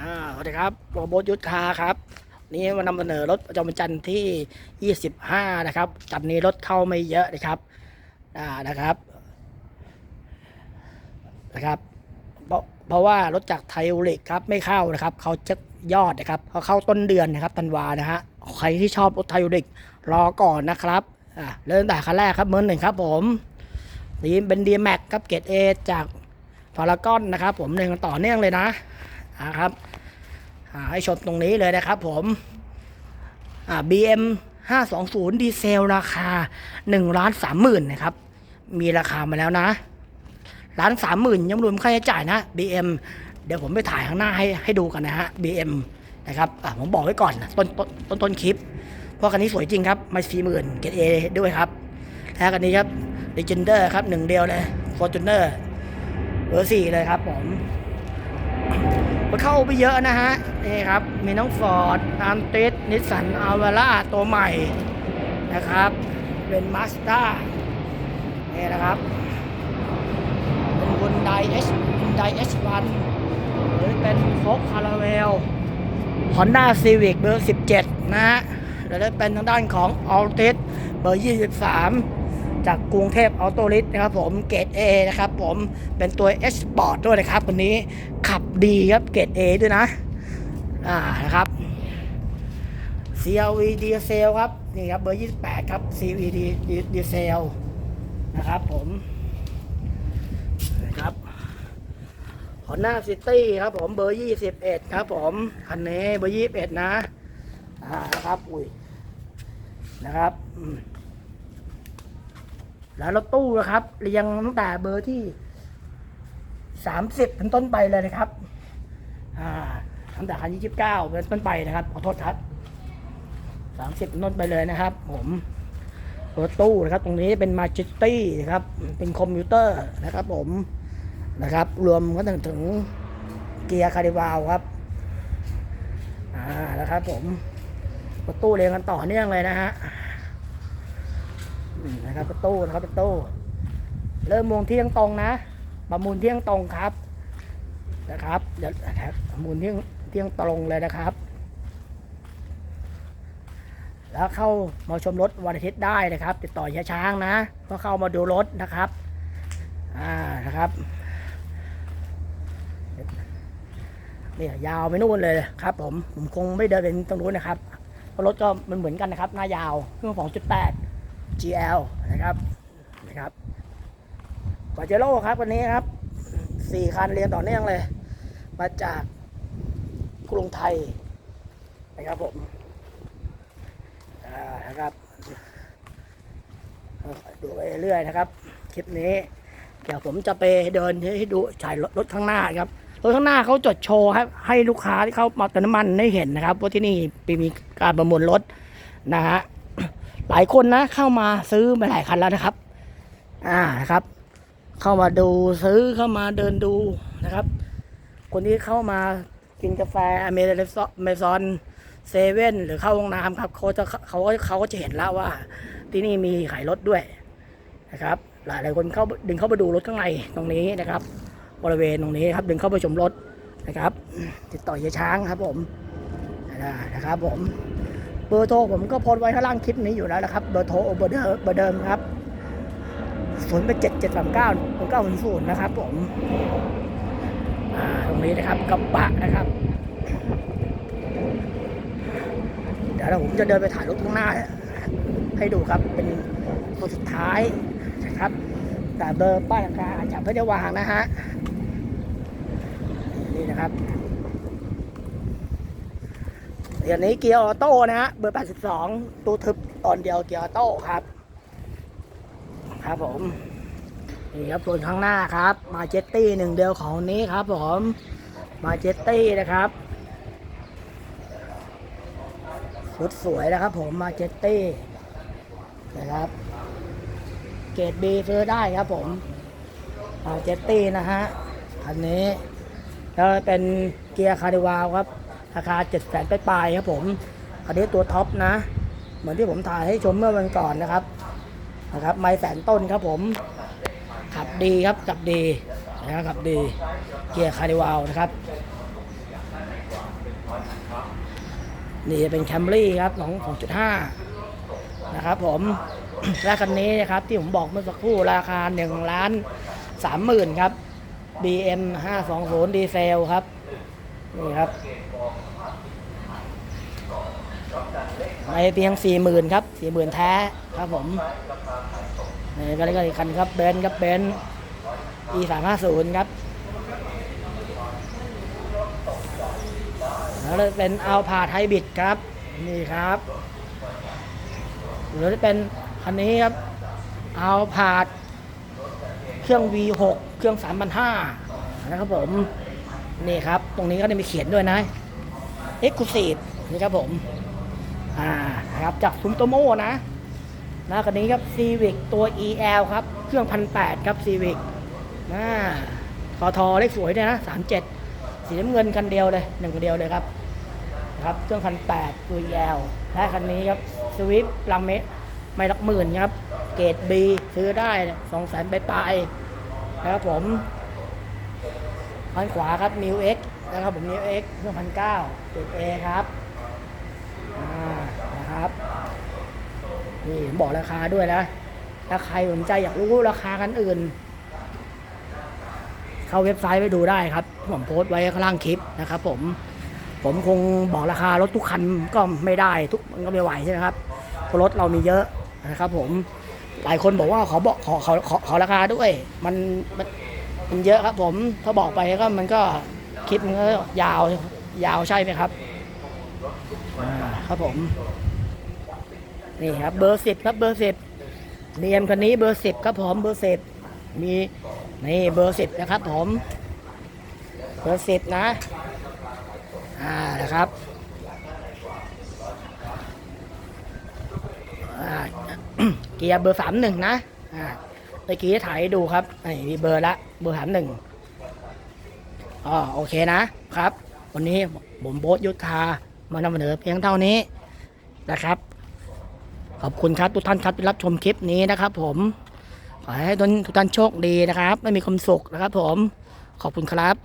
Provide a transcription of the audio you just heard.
อ่าสวัสดีครับโรโบทยุทธคาครับนี่มานำเสนอรถประจำวันจันทร์ที่ 25 นะครับ จันทร์นี้รถเข้าไม่เยอะนะครับอ่านะครับนะครับเพราะเพราะว่ารถจากไทยโอลิกครับไม่เข้านะครับเขาจะยอดนะครับเขาเข้าต้นเดือนนะครับธันวานะฮะใครที่ชอบรถไทยโอลิกรอก่อนนะครับอ่าเริ่มแต่คันแรกครับเมอร์หนึ่งครับผมนี่เป็นดีแม็กครับเกรดเอจากพารากอนนะครับ ผมหนึ่งต่อเนื่องเลยนะ นะครับอ่าให้ชมตรงนี้เลยนะครับผมอ่า BM 520 ดีเซลราคา1ล้าน3หมื่นนะครับ มีราคามาแล้วนะล้านสามหมื่นยังรวมค่าใช้จ่ายนะ BM เดี๋ยวผมไปถ่ายข้างหน้าให้ให้ดูกันนะฮะ BM นะครับอะผมบอกไว้ก่อนต้นต้นต้นต้นคลิป เพราะคันนี้สวยจริงครับม่สี่หมื่นเกรดเอด้วยครับแล้วคันนี้ครับ Legender ครับหนึ่งเดียวเลย Fortuner เบอร์สี่เลยครับผม มันเข้าไปเยอะนะฮะ นี่ครับ มีน้องฟอร์ดอัมติสนิสสันอาวาร่าตัวใหม่นะครับ เป็นมาสด้านี่นะครับ เป็นคุณไดเอชคุณไดเอชวันหรือเป็นโฟกคาราเวลฮอนด้าซีวิกเบอร์ 17 นะฮะแล้วได้เป็นทางด้านของอ l ติสเบอร์ 23 จากกรุงเทพออโตลิสนะครับผมเกรด A นะครับผมเป็นตัว S Sport ด้วยนะครับวันนี้ขับดีครับเกรด A ด้วยนะ อ่านะครับ CRV ดีเซลครับนี่ครับเบอร์ 28 ครับ CVD ดีเซลนะครับผมนะครับ Honda City ครับผมเบอร์ 21 ครับผมคันนี้เบอร์ 21 นะ อ่านะครับ อุ้ยนะครับอืม แล้วรถตู้นะครับเรียงตั้งแต่เบอร์ที่สามสิบเป็นต้นไปเลยนะครับ อ่าตั้งแต่คันยี่สิบเก้าเป็นต้นไปนะครับขอโทษครับสามสิบนต้นไปเลยนะครับ ผมรถตู้นะครับ ตรงนี้เป็นมาจิตี้นะครับ เป็นคอมพิวเตอร์นะครับ ผมนะครับ รวมก็ถึงถึงเกียร์คาริวาลครับ อ่านะครับ ผมรถตู้เรียงกันต่อเนื่องเลยนะฮะ นะครับประตูนะครับประตูเริ่มโมงเที่ยงตรงนะ ประมูลเที่ยงตรงครับ นะครับเดี๋ยวบประมูลเที่ยงเที่ยงตรงเลยนะครับ แล้วเข้ามาชมรถวันอาทิตย์ได้นะครับ ติดต่อเฮียช้างนะก็เข้ามาดูรถนะครับอ่านะครับเนี่ยยาวไปนู่นเลยครับ ผมผมคงไม่เดินไปตรงนู้นนะครับเพราะรถก็มันเหมือนกันนะครับ หน้ายาวเครื่อง2.8 GL นะครับนะครับปาเจโร่ครับวันนี้ครับสี่คันเรียงต่อเนื่องเลย มาจากกรุงไทยนะครับผมนะครับดูไปเรื่อยนะครับ คลิปนี้ เดี๋ยวผมจะไปเดินให้ดูฉายรถรถข้างหน้าครับรถข้างหน้าเขาจดโชว์ครับให้ลูกค้าที่เขามาเติมน้ำมันได้เห็นนะครับว่าที่นี่มีการประมูลรถนะฮะ หลายคนนะเข้ามาซื้อมาหลายคันแล้วนะครับ อ่านะครับ เข้ามาดูซื้อเข้ามาเดินดูนะครับ คนที่เข้ามากินกาแฟอเมซอนเซเว่นหรือเข้าห้องน้ำครับเขาจะเขาก็เขาก็จะเห็นแล้วว่า ที่นี่มีขายรถด้วยนะครับ หลายหลายคนเข้าดึงเข้าไปดูรถข้างในตรงนี้นะครับ บริเวณตรงนี้ครับ ดึงเข้าไปชมรถนะครับ ติดต่อเฮียช้างครับผมนะครับผม เบอร์โทรผมก็โพสไว้ข้างล่างคลิปนี้อยู่แล้วนะครับ เบอร์โทรเบอร์เดิมเบอร์เดิมครับศูนย์เป็นเจ็ดเจ็ดสามเก้าเก้าศูนย์นะครับ ผมตรงนี้นะครับกระบะนะครับ เดี๋ยวเราผมจะเดินไปถ่ายรถข้างหน้า ให้ดูครับเป็นตัวสุดท้ายนะครับ แต่เบอร์ป้ายราคาอาจจะไม่ได้วางนะฮะนี่นะครับ เดี๋ยวนี้เกียร์ออโต้นะฮะเบอร์ 82ตู้ทึบตอนเดียวเกียร์ออโต้ครับ ครับผม นี่ครับส่วนข้างหน้าครับ มาเจตตี้หนึ่งเดียวของนี้ครับผม มาเจตตี้นะครับชุดสวยนะครับผมมาเจตตี้นะครับ เกรดบีซื้อได้ครับผมมาเจตตี้นะฮะคันนี้แล้วเป็นเกียร์คาร์ดิวาลครับ ราคา7 0 0 0 0ปลายๆครับผม อันนี้ตัวท็อปนะ เหมือนที่ผมถ่ายให้ชมเมื่อวันก่อนนะครับ นะครับ ไม้แสนต้นครับผม ขับดีครับ ขับดีนะครับขับดี เกียร์คาริวาลนะครับ นี่จะเป็นแคมรี่ครับของ2.5 นะครับผมและคันนี้นะครับที่ผมบอกเมื่อสักครู่ราคา1ล้าน3หมื่นครับ BM 520ดีเซลครับ นี่ครับไม่เพียง40,000ครับ40,000แท้ครับผมนี่ก็เลยก็อีกคันครับเบนครับเบนซ์ E 3 5 0ครับแล้วเป็นเอัลพาไฮบิดครับ นี่ครับหรือจะเป็นคันนี้ครับเอัลพาเครื่อง V6 เครื่อง3,500นะครับผม นี่ครับ ตรงนี้ก็จะมีเขียนด้วยนะ Exclusive นี่ครับผม อ่านะครับจากซุมโตโมนะนะคันนี้ครับ Civic ตัว EL ครับ เครื่อง1,800ครับ Civic นะคอทอเลขสวยด้วยนะ37สีน้ำเงินคันเดียวเลยหนึ่งคันเดียวเลยครับนะครับเครื่อง1,800ตัว EL และคันนี้ครับ Swift ลำเมตรไม่ลักหมื่นครับ เกรด B ซื้อได้สองแสนปลายนะครับผม ด้านขวาครับ New X นะครับผม New X เครื่องพันเก้าเกรด A ครับนะครับนี่ผมบอกราคาด้วยนะถ้าใครสนใจอยากรู้ราคากันอื่น เข้าเว็บไซต์ไปดูได้ครับ ผมโพสต์ไว้ข้างล่างคลิปนะครับ ผมผมคงบอกราคารถทุกคันก็ไม่ได้ทุกมันก็ไม่ไหวใช่ไหมครับเพราะรถเรามีเยอะนะครับ ผมหลายคนบอกว่าขอบอกขอขอขอขอราคาด้วย มันมัน มันเยอะครับผมถ้าบอกไปก็มันก็คลิปมันก็ยาวยาวใช่ไหมครับครับผม นี่ครับ เบอร์สิบครับเบอร์สิบเนียมคันนี้เบอร์สิบครับผมเบอร์สิบมีนี่เบอร์สิบนะครับ ผม เบอร์สิบนะ อ่านะครับอ่าเกียร์เบอร์สามหนึ่งนะ อ่า ตะกี้ถ่ายดูครับนี่มีเบอร์ละเบอร์สามหนึ่งอ๋อโอเคนะครับ วันนี้ผมโบ๊ทยุทธามานำเสนอเพียงเท่านี้นะครับ ขอบคุณครับทุกท่านครับที่รับชมคลิปนี้นะครับ ผมขอให้ทุกท่านโชคดีนะครับ ไม่มีความสุขนะครับ ผมขอบคุณครับ